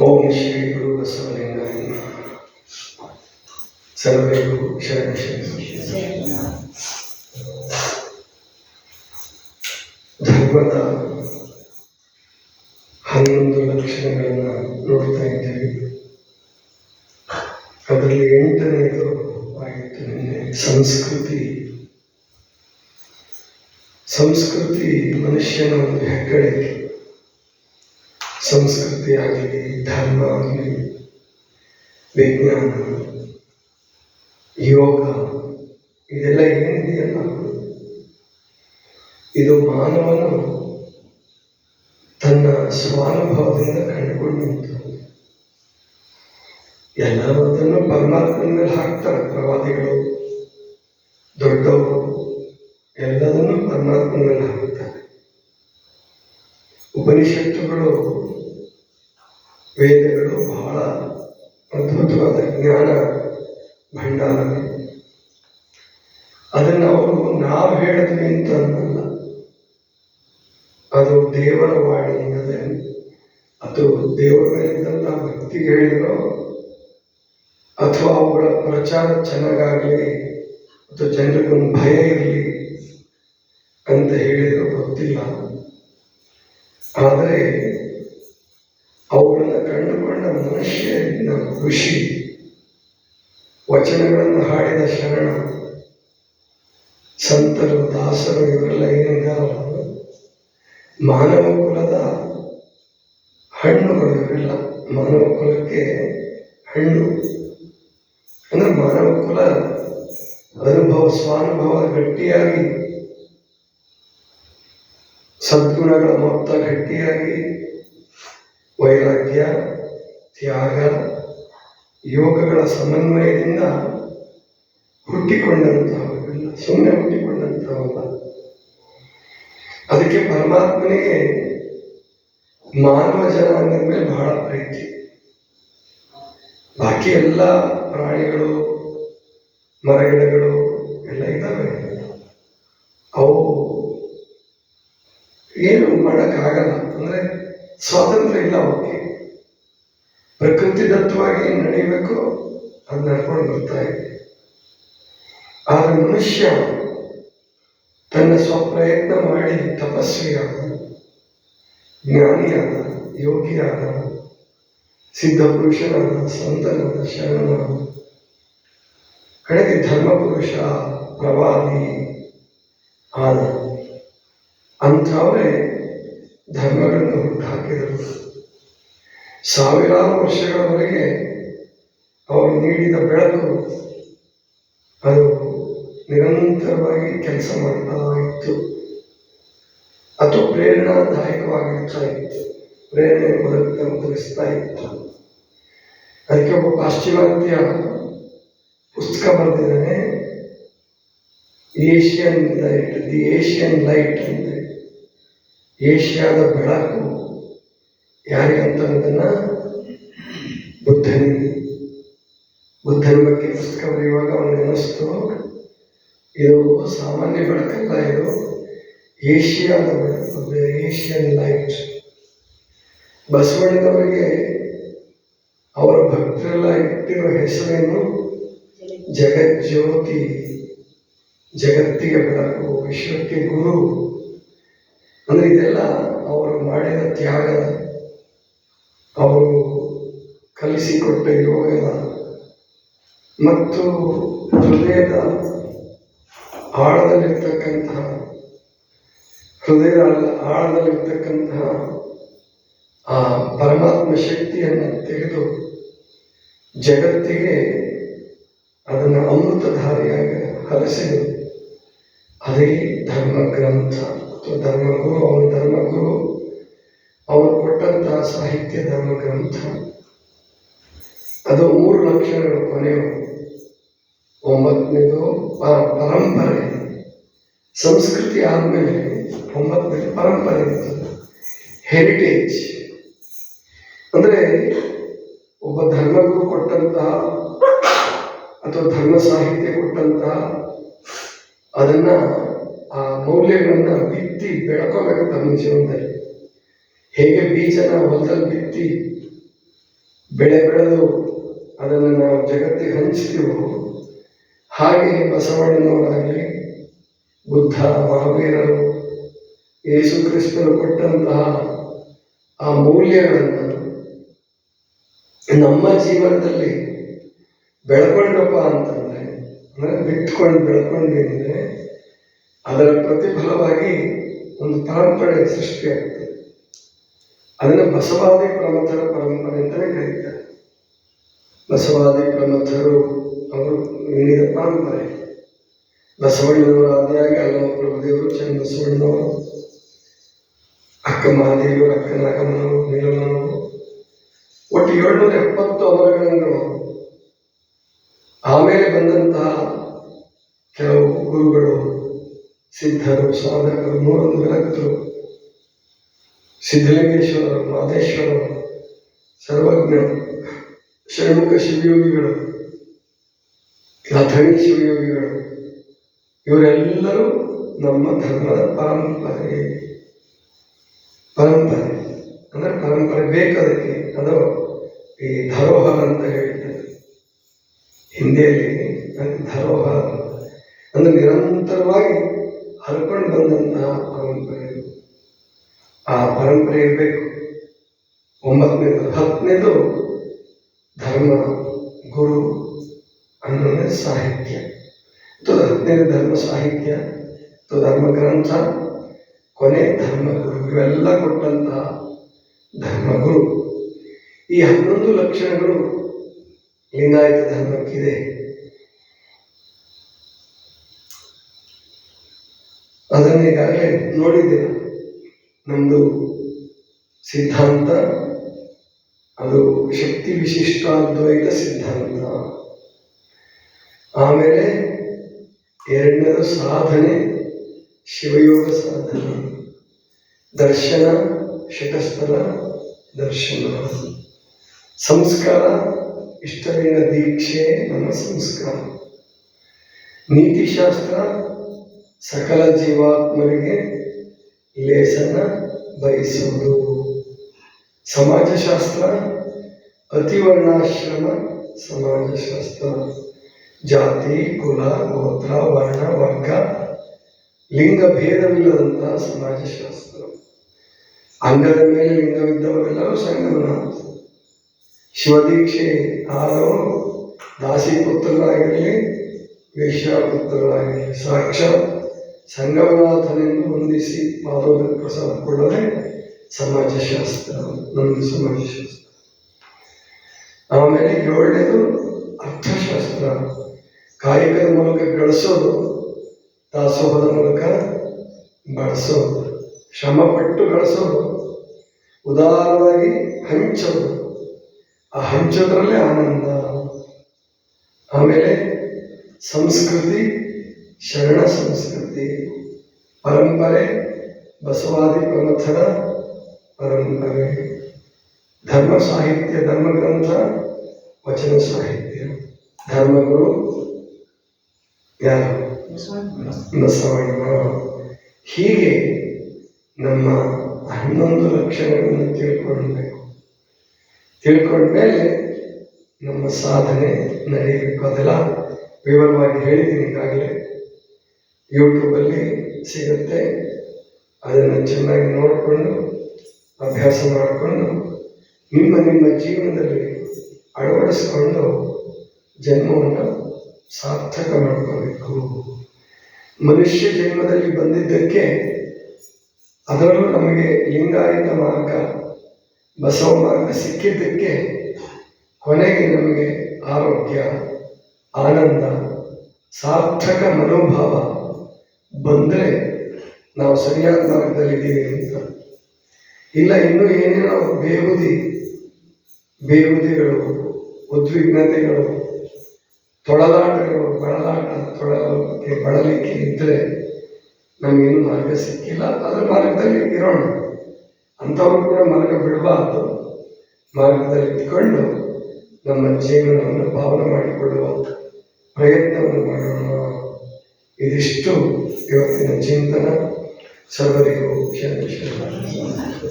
ಓಂ ಶ್ರೀ ಗುರು ಶರಣ ಧರ್ಮದ ಹನ್ನೊಂದು ಲಕ್ಷಣಗಳನ್ನು ನೋಡ್ತಾ ಇದ್ದೀವಿ ಅದರಲ್ಲಿ ಎಂಟನೆಯದು ಆಗಿತ್ತು ನಿನ್ನೆ ಸಂಸ್ಕೃತಿ. ಸಂಸ್ಕೃತಿ ಮನುಷ್ಯನ ಒಂದು ಹೆಗ್ಗಳಿಕೆ. ಸಂಸ್ಕೃತಿ ಆಗಲಿ ಧರ್ಮ ಆಗಲಿ ವಿಜ್ಞಾನ, ಯೋಗ, ಇದೆಲ್ಲ ಏನಿದೆಯಲ್ಲ? ಇದು ಮಾನವನು ತನ್ನ ಸ್ವಾನುಭವದಿಂದ ಕಂಡುಕೊಂಡಿತ್ತು ಎಲ್ಲರದನ್ನು ಪರಮಾತ್ಮನ ಮೇಲೆ ಹಾಕ್ತಾರೆ, ಪ್ರವಾದಿಗಳು, ದೊಡ್ಡವರು, ಎಲ್ಲದನ್ನು ಪರಮಾತ್ಮನ ಮೇಲೆ ಹಾಕ್ತಾರೆ. ಉಪನಿಷತ್ತುಗಳು ವೇದಗಳು ಬಹಳ ಅದ್ಭುತವಾದ ಜ್ಞಾನ ಭಂಡಾರವೇ. ಅದನ್ನು ಅವರು ನಾವು ಹೇಳಿದ್ವಿ ಅಂತ ಅನ್ನಲ್ಲ. ಅದು ದೇವರ ವಾಣಿ ಅಂದರೆ ಅದು ದೇವರ ಮೇಲಿದ್ದಂಥ ಭಕ್ತಿಗೆ ಹೇಳಿದ್ರು, ಅಥವಾ ಅವುಗಳ ಪ್ರಚಾರ ಚೆನ್ನಾಗಾಗಲಿ ಅಥವಾ ಜನರಿಗೊಂದು ಭಯ ಇರಲಿ ಅಂತ ಹೇಳಿದ್ರು ಗೊತ್ತಿಲ್ಲ. ಆದರೆ ಋಷಿ ವಚನಗಳನ್ನು ಹಾಡಿದ ಶರಣ, ಸಂತರು, ದಾಸರು ಇವರೆಲ್ಲ ಏನಿದ್ದಾರೋ ಮಾನವ ಕುಲದ ಹಣ್ಣುಗಳು ಇವರೆಲ್ಲ ಮಾನವ ಕುಲಕ್ಕೆ ಹಣ್ಣು. ಅಂದ್ರೆ ಮಾನವ ಕುಲ ಅನುಭವ, ಸ್ವಾನುಭವ ಗಟ್ಟಿಯಾಗಿ, ಸದ್ಗುಣಗಳ ಮೊತ್ತ ಗಟ್ಟಿಯಾಗಿ, ವೈರಾಗ್ಯ, ತ್ಯಾಗ ಯೋಗಗಳ ಸಮನ್ವಯದಿಂದ ಹುಟ್ಟಿಕೊಂಡಂತಹವಲ್ಲ ಸುಮ್ಮನೆ ಹುಟ್ಟಿಕೊಂಡಂತಹವಲ್ಲ ಅದಕ್ಕೆ ಪರಮಾತ್ಮನಿಗೆ ಮಾನವ ಜನಾಂಗದ ಮೇಲೆ ಬಹಳ ಪ್ರೀತಿ. ಬಾಕಿ ಎಲ್ಲ ಪ್ರಾಣಿಗಳು, ಮರಗಿಡಗಳು ಎಲ್ಲ ಇದ್ದಾವೆ. ಅವು ಏನು ಮಾಡೋಕ್ಕಾಗಲ್ಲ. ಅಂದರೆ ಸ್ವಾತಂತ್ರ್ಯ ಇಲ್ಲ ಅವಕ್ಕೆ. ಪ್ರಕೃತಿ ದತ್ತವಾಗಿ ನಡೀಬೇಕು? ಅದು ನಡ್ಕೊಂಡು ಬರ್ತಾ ಇದೆ. ಆದರೆ ಮನುಷ್ಯ ತನ್ನ ಸ್ವಪ್ರಯತ್ನ ಮಾಡಿ ತಪಸ್ವಿಯಾದ, ಜ್ಞಾನಿಯಾದ, ಯೋಗಿಯಾದ ಸಿದ್ಧಪುರುಷನಾದ ಸಂತನಾದ, ಶರಣನಾದ ಕಡೆಗೆ ಧರ್ಮಪುರುಷ, ಪ್ರವಾದಿ ಆದ, ಅಂಥವರೇ ಧರ್ಮಗಳನ್ನು ಹುಟ್ಟುಹಾಕಿದರು ಸಾವಿರಾರು ವರ್ಷಗಳವರೆಗೆ ಅವರು ನೀಡಿದ ಬೆಳಕು ಅದು ನಿರಂತರವಾಗಿ ಕೆಲಸ ಮಾಡ್ತಾ ಇತ್ತು ಅದು ಪ್ರೇರಣಾದಾಯಕವಾಗಿರ್ತಾ ಇತ್ತು ಪ್ರೇರಣೆ ಬದುಕನ್ನು ತಿಳಿಸ್ತಾ ಇತ್ತು ಅದಕ್ಕೆ ಒಬ್ಬ ಪಾಶ್ಚಿಮಾತ್ಯ ಪುಸ್ತಕ ಬರೆದಿದ್ದಾನೆ, Asian light, the Asian light ಅಂದರೆ ಏಷ್ಯಾದ ಬೆಳಕು. ಯಾರಿಗಂತ ಅನ್ನೋದನ್ನ ಬುದ್ಧನಿಗೆ. ಬುದ್ಧನ ಬಗ್ಗೆ ಪುಸ್ತಕ ಬರೆಯುವಾಗ ಅವನಿಗೆ ಅನಿಸ್ತು ಇದು ಸಾಮಾನ್ಯ ಬೆಳಕಲ್ಲ ಇದು. ಏಷ್ಯಾದ ಬೆಳಕು ಏಷ್ಯನ್ ಲೈಟ್. ಬಸವಣ್ಣನವರಿಗೆ ಅವರ ಭಕ್ತರೆಲ್ಲ ಇಟ್ಟಿರುವ ಹೆಸರೇನು? ಜಗಜ್ಯೋತಿ. ಜಗತ್ತಿಗೆ ಬೆಳಕು ವಿಶ್ವಕ್ಕೆ ಗುರು. ಅಂದರೆ ಇದೆಲ್ಲ ಅವರು ಮಾಡಿದ ತ್ಯಾಗ. ಅವರು ಕಲಿಸಿಕೊಟ್ಟ ಯೋಗ ಮತ್ತು ಹೃದಯದ ಆಳದಲ್ಲಿರ್ತಕ್ಕಂತಹ ಹೃದಯದ ಆಳದಲ್ಲಿರ್ತಕ್ಕಂತಹ ಆ ಪರಮಾತ್ಮ ಶಕ್ತಿಯನ್ನು ತೆಗೆದು ಜಗತ್ತಿಗೆ ಅದನ್ನು ಅಮೃತಧಾರಿಯಾಗಿ ಸಂಸ್ಕೃತಿ ಆದಮೇಲೆ ಒಂಬತ್ತನೇ ಪರಂಪರೆ ಹೆರಿಟೇಜ್ ಅಂದರೆ ಒಬ್ಬ ಧರ್ಮಗುರು ಕೊಟ್ಟಂತಹ ಅಥವಾ ಧರ್ಮ ಸಾಹಿತ್ಯ ಕೊಟ್ಟಂತಹ ಅದನ್ನ ಆ ಮೌಲ್ಯಗಳನ್ನ ಬಿತ್ತಿ ಬೆಳ್ಕೋಬೇಕು ತಮ್ಮ ಜೀವನದಲ್ಲಿ. ಹೇಗೆ ಬೀಜನ ಹೊಲದಲ್ಲಿ ಬಿತ್ತಿ ಬೆಳೆ ಬೆಳೆದು ಅದನ್ನು ನಾವು ಜಗತ್ತಿಗೆ ಹಂಚ್ತೀವೋ ಹಾಗೆ ಬಸವಣ್ಣನವರಾಗಲಿ ಬುದ್ಧ ಮಹಾವೀರರು ಯೇಸು ಕ್ರಿಸ್ತರು ಕೊಟ್ಟಂತಹ ಆ ಮೌಲ್ಯಗಳನ್ನು ನಮ್ಮ ಜೀವನದಲ್ಲಿ ಬೆಳ್ಕೊಂಡಪ್ಪ ಅಂತಂದ್ರೆ, ಅಂದ್ರೆ ಬಿತ್ಕೊಂಡು ಬೆಳ್ಕೊಂಡ್ವಿ ಅಂದರೆ ಅದರ ಪ್ರತಿಫಲವಾಗಿ ಒಂದು ಪರಂಪರೆ ಸೃಷ್ಟಿಯಾಗುತ್ತೆ ಅದನ್ನು ಬಸವಾದಿ ಪ್ರಮಥರ ಪರಂಪರೆ ಅಂತಲೇ ಕರೀತಾರೆ. ಬಸವಾದಿ ಪ್ರಮಥರು ಅವರು ನೀಡಿದ ಪರಂಪರೆ. ಬಸವಣ್ಣನವರ ಆದಿಯಾಗಿ ಅಲ್ಲವ ಪ್ರಭುದೇವರು ಚಂದ ಬಸವಣ್ಣನವರು ಅಕ್ಕ ಮಹಾದೇವಿಯವರು, ಅಕ್ಕ ನಾಗಮ್ಮನವರು, ನೀಲಮ್ಮನವರು. ಒಟ್ಟು ಏಳ್ನೂರ ಎಪ್ಪತ್ತು ಅವರಗಳನ್ನು ಆಮೇಲೆ ಬಂದಂತಹ ಕೆಲವು ಗುರುಗಳು, ಸಿದ್ಧರು, ಸಾಧಕರು, ಮೂರೊಂದು ವಿರಕ್ತರು, ಸಿದ್ಧಲಿಂಗೇಶ್ವರರು, ಮಾದೇಶ್ವರರು, ಸರ್ವಜ್ಞ, ಷಣ್ಮುಖ ಶಿವಯೋಗಿಗಳು, ಲಥಣಿ ಶಿವಯೋಗಿಗಳು. ಇವರೆಲ್ಲರೂ ನಮ್ಮ ಧರ್ಮದ ಪರಂಪರೆ. ಪರಂಪರೆ. ಅಂದರೆ ಪರಂಪರೆ ಬೇಕದಕ್ಕೆ ಅದು ಈ ಧರೋಹರ ಅಂತ ಹೇಳ್ತಾರೆ. ಹಿಂದಿಯಲ್ಲಿ ಅದಕ್ಕೆ ಧರೋಹರ ಅಂದರೆ ನಿರಂತರವಾಗಿ ಹರ್ಕೊಂಡು ಬಂದಂತಹ ಪರಂಪರೆ ಆ ಪರಂಪರೆ ಇರಬೇಕು. ಒಂಬತ್ತನೇದು, ಹತ್ತನೇದು ಧರ್ಮ ಗುರು ಅನ್ನೋದೇ ಸಾಹಿತ್ಯ. ಹತ್ತನೇದು ಧರ್ಮ ಸಾಹಿತ್ಯ ಧರ್ಮ ಗ್ರಂಥ ಕೊನೆ ಧರ್ಮಗುರು ಇವೆಲ್ಲ ಕೊಟ್ಟಂತಹ ಧರ್ಮಗುರು ಈ ಹನ್ನೊಂದು ಲಕ್ಷಣಗಳು ಲಿಂಗಾಯತ ಧರ್ಮಕ್ಕಿದೆ. ಅದನ್ನು ಈಗಾಗಲೇ ನೋಡಿದ್ದೀರ? ನಮ್ಮದು ಸಿದ್ಧಾಂತ, ಅದು ಶಕ್ತಿ ವಿಶಿಷ್ಟ ಅದ್ವೈತ ಸಿದ್ಧಾಂತ. ಆಮೇಲೆ ಎರಡನೇದು ಸಾಧನೆ, ಶಿವಯೋಗ ಸಾಧನೆ. ದರ್ಶನ ಶಟಸ್ಥಲ ದರ್ಶನ. ಸಂಸ್ಕಾರ ಇಷ್ಟರೇನ ದೀಕ್ಷೆ, ನಮ್ಮ ಸಂಸ್ಕಾರ. ನೀತಿಶಾಸ್ತ್ರ, ಸಕಲ ಜೀವಾತ್ಮರಿಗೆ ಲೇಸನ ಬಯಸುವುದು. ಸಮಾಜಶಾಸ್ತ್ರ, ಅತಿವರ್ಣಾಶ್ರಮ, ಸಮಾಜಶಾಸ್ತ್ರ. ಜಾತಿ ಕುಲ ಗೋತ್ರ ವರ್ಣ ವರ್ಗ ಲಿಂಗ ಭೇದವಿಲ್ಲದಂತಹ ಸಮಾಜಶಾಸ್ತ್ರ ಅಂಗದ ಮೇಲೆ ಲಿಂಗವಿದ್ದವರೆಲ್ಲರೂ ಸಂಗಮನಾಥ ಶಿವದೀಕ್ಷೆ ಆದವರು ದಾಸಿ ಪುತ್ರರಾಗಿರಲಿ ವೇಶ್ಯಾಪುತ್ರರಾಗಿರಲಿ ಸಾಕ್ಷಾತ್ ಸಂಗಮನಾಥನೆಂದು ಹೊಂದಿಸಿ ಪಾದೋದ ಪ್ರಸಾದ ಕೊಡೋದೇ ಸಮಾಜಶಾಸ್ತ್ರ ನಮ್ಮದು ಸಮಾಜಶಾಸ್ತ್ರ ಆಮೇಲೆ ಏಳನೇದು ಅರ್ಥಶಾಸ್ತ್ರ ಕಾಯಕದ ಮೂಲಕ ಗಳಿಸೋದು ದಾಸೋಹದ ಮೂಲಕ ಬಳಸೋದು, ಶ್ರಮಪಟ್ಟು ಗಳಿಸೋದು ಉದಾರವಾಗಿ ಹಂಚೋದು. ಆ ಹಂಚೋದ್ರಲ್ಲೇ ಆನಂದ. ಆಮೇಲೆ ಸಂಸ್ಕೃತಿ, ಶರಣ ಸಂಸ್ಕೃತಿ, ಪರಂಪರೆ, ಬಸವಾದಿ ಪ್ರಮಥರ ಪರಂಪರೆ. ಧರ್ಮ ಸಾಹಿತ್ಯ ಧರ್ಮಗ್ರಂಥ ವಚನ ಸಾಹಿತ್ಯ. ಧರ್ಮಗುರು ಯಾರು ಹೀಗೆ ನಮ್ಮ ಹನ್ನೊಂದು ಲಕ್ಷಣಗಳನ್ನು ತಿಳ್ಕೊಳ್ಬೇಕು. ತಿಳ್ಕೊಂಡ್ಮೇಲೆ ನಮ್ಮ ಸಾಧನೆ ನಡೆಯಬೇಕು ಅದೆಲ್ಲ ವಿವರವಾಗಿ ಹೇಳಿದ್ದೀನಿ ಈಗಾಗಲೇ. ಯೂಟ್ಯೂಬಲ್ಲಿ ಸಿಗುತ್ತೆ. ಅದನ್ನು ಚೆನ್ನಾಗಿ ನೋಡಿಕೊಂಡು, ಅಭ್ಯಾಸ ಮಾಡಿಕೊಂಡು, ನಿಮ್ಮ ನಿಮ್ಮ ಜೀವನದಲ್ಲಿ ಅಳವಡಿಸ್ಕೊಂಡು ಜನ್ಮವನ್ನು ಸಾರ್ಥಕ ಮಾಡ್ಕೋಬೇಕು ಮನುಷ್ಯ ಜನ್ಮದಲ್ಲಿ ಬಂದಿದ್ದಕ್ಕೆ ಅದರಲ್ಲೂ ನಮಗೆ ಲಿಂಗಾಯತ ಮಾರ್ಗ, ಬಸವ ಮಾರ್ಗ ಸಿಕ್ಕಿದ್ದಕ್ಕೆ ಕೊನೆಗೆ ನಮಗೆ ಆರೋಗ್ಯ, ಆನಂದ, ಸಾರ್ಥಕ ಮನೋಭಾವ ಬಂದರೆ ನಾವು ಸರಿಯಾದ ಮಾರ್ಗದಲ್ಲಿದ್ದೀವಿ ಅಂತ. ಇಲ್ಲ, ಇನ್ನೂ ಏನೇನೋ ಬೇಹುದಿ, ಬೇಹುದಿಗಳು, ಉದ್ವಿಗ್ನತೆಗಳು ತೊಳಲಾಟಗಳು ಬಳಲಾಟ ತೊಳಲಿಕ್ಕೆ ಬಳಲಿಕ್ಕೆ ಇದ್ದರೆ ನಮಗೇನು ಮಾರ್ಗ ಸಿಕ್ಕಿಲ್ಲ. ಅದರ ಮಾರ್ಗದಲ್ಲಿ ಇರೋಣ. ಅಂಥವ್ರು ಕೂಡ ಮಾರ್ಗ ಬಿಡಬಾರ್ದು. ಮಾರ್ಗದಲ್ಲಿ ಇಟ್ಕೊಂಡು ನಮ್ಮ ಜೀವನವನ್ನು ಭಾವನೆ ಮಾಡಿಕೊಳ್ಳುವ ಪ್ರಯತ್ನವನ್ನು ಮಾಡೋಣ. ಇದಿಷ್ಟು ಇವತ್ತಿನ ಚಿಂತನ. ಸರ್ವರಿಗೂ ಶರಣ.